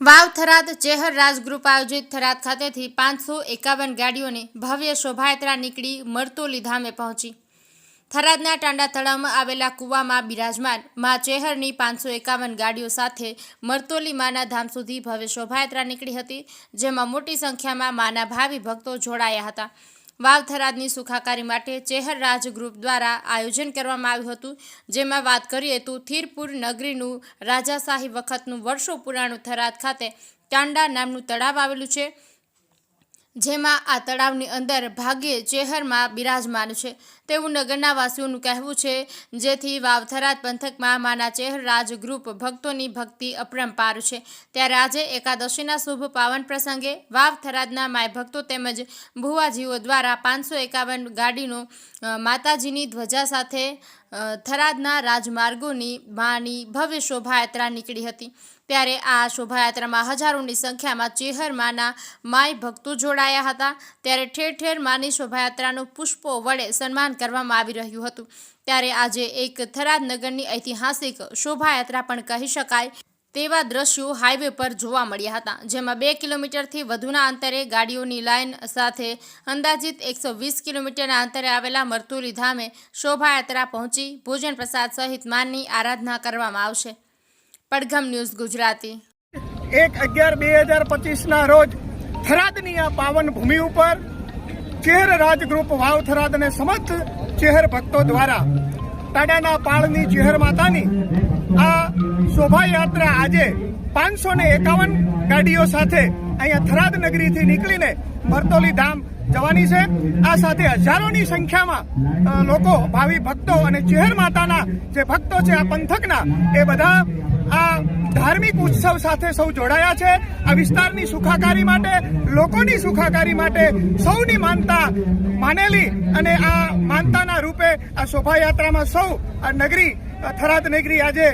વાવ થરાદ ચેહર રાજ આયોજિત થરાદ ખાતેથી પાંચસો એકાવન ગાડીઓની ભવ્ય શોભાયાત્રા નીકળી મરતોલી ધામે પહોંચી. થરાદના ટાંડા તળાવમાં આવેલા કૂવામાં બિરાજમાન મા ચેહરની પાંચસો એકાવન ગાડીઓ સાથે મરતોલી માના ધામ સુધી ભવ્ય શોભાયાત્રા નીકળી હતી, જેમાં મોટી સંખ્યામાં માના ભાવિ ભક્તો જોડાયા હતા. વાવ થરાદની સુખાકારી માટે ચેહર રાજ ગ્રુપ દ્વારા આયોજન કરવામાં આવ્યું હતું. જેમાં વાત કરીએ તો થીરપુર નગરીનું રાજાશાહી વખતનું વર્ષો પુરાણું થરાદ ખાતે ટાંડા નામનું તળાવ આવેલું છે. જેમાં આ તળાવની અંદર ભાગ્યે ચેહરમાં બિરાજમાન છે. તેવું નગરના વાસીઓનું કહેવું છે, જેથી વાવથરાદ પંથકમાં માના ચેહર રાજ ગ્રુપ ભક્તોની ભક્તિ અપરંપાર છે. ત્યારે આજે એકાદશીના શુભ પાવન પ્રસંગે વાવ થરાદના માય ભક્તો તેમજ ભુવાજીઓ દ્વારા પાંચસો એકાવન ગાડીનું માતાજીની ધ્વજા સાથે થરાદના રાજમાર્ગોની માની ભવ્ય શોભાયાત્રા નીકળી હતી. ત્યારે આ શોભાયાત્રામાં હજારોની સંખ્યામાં ચેહર માના માય ભક્તો જોડાયા હતા. ત્યારે ઠેર ઠેર માની શોભાયાત્રાનું પુષ્પો વડે સન્માન કરવામાં આવી રહ્યું હતું. ત્યારે આજે એક થરાદ નગરની ઐતિહાસિક શોભાયાત્રા પણ કહી શકાય તેવા દ્રશ્યો હાઈવે પર જોવા મળ્યા હતા, જેમાં બે કિલોમીટરથી વધુના અંતરે ગાડીઓની લાઇન સાથે અંદાજિત એકસો વીસ કિલોમીટરના અંતરે આવેલા મરતુલી ધામે શોભાયાત્રા પહોંચી ભોજન પ્રસાદ સહિત માનની આરાધના કરવામાં આવશે. પડઘમ ન્યૂઝ ગુજરાતી. એક અગિયાર બે હજાર પચીસના રોજ થરાદની આ પાવન ભૂમિ ઉપર ચેહર રાજગ્રુપ વાવ થરાદ અને સમસ્ત ચેહર ભક્તો દ્વારા ટાડાના પાળની ચેહર માતાની આ શોભાયાત્રા આજે પાંચસો ને એકાવન ગાડીઓ સાથે અહીંયા થરાદ નગરીથી નીકળીને મરતોલી ધામ જવાની છે. આ સાથે હજારોની સંખ્યામાં લોકો, ભાવિ ભક્તો અને ચેહર માતાના જે ભક્તો છે, આ પંથકના, એ બધા આ ધાર્મિક ઉત્સવ સાથે સૌ જોડાયા છે. આ વિસ્તારની સુખાકારી માટે, લોકોની સુખાકારી માટે સૌની માનતા માનેલી અને આ માનતાના રૂપે આ શોભાયાત્રામાં સૌ આ નગરી થરાદ નગરી આજે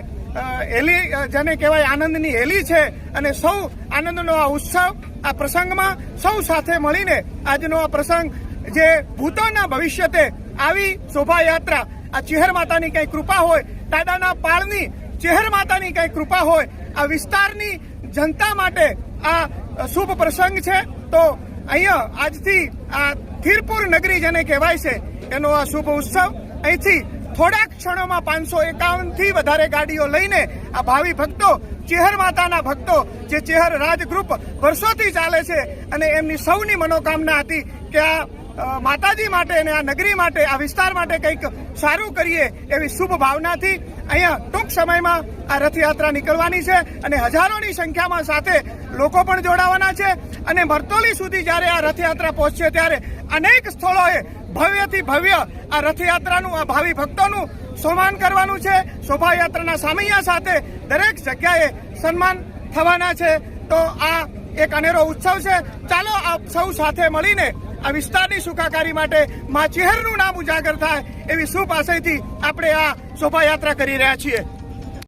હેલી જેને કહેવાય આનંદની હેલી છે અને સૌ આનંદનો આ ઉત્સવ, આ પ્રસંગમાં સૌ સાથે મળીને આજનો આ પ્રસંગ જે ભૂતોના ભવિષ્યતે આવી શોભાયાત્રા, આ ચેહર માતાની કઈ કૃપા હોય ટાડાના પાળની ચેહર માતાની કઈ કૃપા હોય, આ વિસ્તારની જનતા માટે આ શુભ પ્રસંગ છે. તો અહીંયા આજથી આ થીરપુર નગરી જેને કહેવાય છે, એનો આ શુભ ઉત્સવ. અહીંથી થોડાક ક્ષણોમાં પાંચસો એકાવનથી વધારે ગાડીઓ લઈને આ ભાવિ ભક્તો, ચેહર માતાના ભક્તો, જે ચેહર રાજ ગ્રુપ વર્ષોથી ચાલે છે અને એમની સૌની મનોકામના હતી કે આ માતાજી માટે અને આ નગરી માટે, આ વિસ્તાર માટે કંઈક સારું કરીએ એવી શુભ ભાવનાથી અહીંયા ટૂંક સમયમાં આ રથયાત્રા નીકળવાની છે અને હજારોની સંખ્યામાં સાથે લોકો પણ જોડાવાના છે. અને મરતોલી સુધી જ્યારે આ રથયાત્રા પહોંચશે ત્યારે અનેક સ્થળોએ ભવ્યથી ભવ્ય આ રથયાત્રાનું, આ ભાવિ ભક્તોનું સન્માન કરવાનું છે. શોભાયાત્રાના સામૈયા સાથે દરેક જગ્યાએ સન્માન થવાના છે. તો આ એક અનેરો ઉત્સવ છે. ચાલો આપ સૌ સાથે મળીને આ વિસ્તારની સુખાકારી માટે મા ચેહરનું નામ ઉજાગર થાય એવી સુપ આશયથી આપણે આ શોભાયાત્રા કરી રહ્યા છીએ.